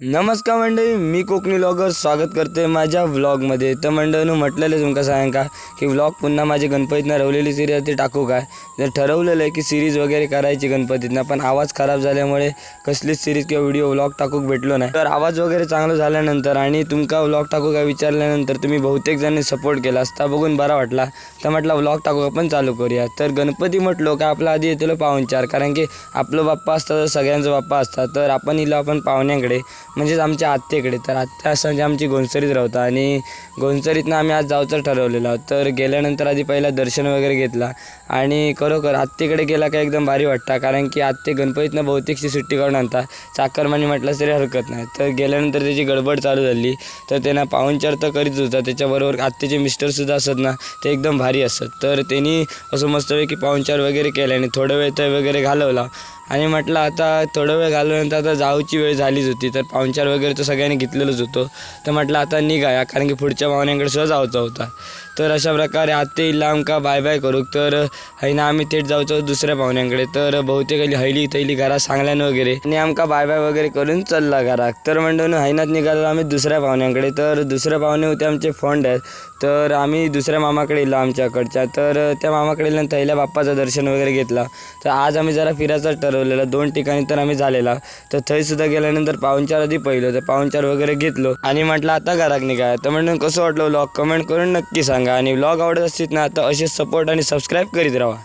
नमस्कार मंडळी मी कोकणी व्लॉगर स्वागत करते माझ्या व्लॉगमध्ये तर मंडळीनं म्हटलेलं तुमका सांग का की व्लॉग पुन्हा माझी गणपतीनं रवलेली सिरीज ते टाकू काय? तर ठरवलेलं आहे की सिरीज वगैरे करायची गणपतीतनं पण आवाज खराब झाल्यामुळे कसलीच सिरीज किंवा व्हिडिओ व्लॉग टाकूक भेटलो नाही. तर आवाज वगैरे चांगला झाल्यानंतर आणि तुमका व्लॉग टाकू काय विचारल्यानंतर तुम्ही बहुतेक जणांनी सपोर्ट केला असता बघून बरा वाटला. तर म्हटलं व्लॉग टाकू आपण चालू करूया. तर गणपती म्हटलो का आपला आधी येतो पाहुणचार कारण की आपलं बाप्पा असतं तर सगळ्यांचं बाप्पा असतात. तर आपण इलो आपण पाहुण्याकडे. म्हणजेच आमच्या आत्तेकडे. तर आत्या असं म्हणजे आमची गोंसरीत राहता आणि गोंसरीतनं आम्ही आज जाऊचं ठरवलेलं आहोत. तर गेल्यानंतर आधी पहिला दर्शन वगैरे घेतला. आणि खरोखर आत्तेकडे गेला का एकदम भारी वाटतं. कारण की आत्ते गणपतीतनं बहुतेकशी सुट्टी काढून आणतात चाकरमानी म्हटलं तरी हरकत नाही. तर गेल्यानंतर त्याची गडबड चालू झाली. तर त्यांना पाहुणचार तर करीत होता. त्याच्याबरोबर आत्तेचे मिस्टरसुद्धा असत ना ते एकदम भारी असत. तर त्यांनी असं मस्तपैकी पाहुणचार वगैरे केल्याने आणि थोडा वेळ तर वगैरे घालवला. आणि म्हटलं आता थोडा वेळ घालवल्यानंतर आता जाऊची वेळ झालीच होती. तर पाहुणचार वगैरे तर सगळ्यांनी घेतलेलंच होतो. तर म्हटलं आता निघाया कारण की पुढच्या पाहुण्यांकडे सुद्धा जाऊचा होता. तर अशा प्रकारे आत्ते इल्ला आमका बाय बाय करू तर हैना आम्ही थेट जाऊचो दुसऱ्या पाहुण्यांकडे. तर बहुतेक हैली थैली घरात सांगल्यानं वगैरे आणि आमका बाय बाय वगैरे करून चालला घरात तर म्हणून हैनात निघालो आम्ही दुसऱ्या पाहुण्यांकडे. तर दुसऱ्या पाहुणे होते आमचे फंड आहेत. तर आम्ही दुसऱ्या मामाकडे इलो आमच्याकडच्या. तर त्या मामाकडे इलो थैल्या बाप्पाचं दर्शन वगैरे घेतला. तर आज आम्ही जरा फिरायचं ठरवलेलं दोन ठिकाणी तर आम्ही झालेला. तर थंय सुद्धा गेल्यानंतर पाहुणचार आधी पहिलं तर पाहुणचार वगैरे घेतलो. आणि म्हटलं आता घरात निघा तर म्हणून कसं वाटलं व्लॉग कमेंट करून नक्की सांगा. आणि व्लॉग आवडत असतील ना तर असे सपोर्ट आणि सबस्क्राईब करीत राहा.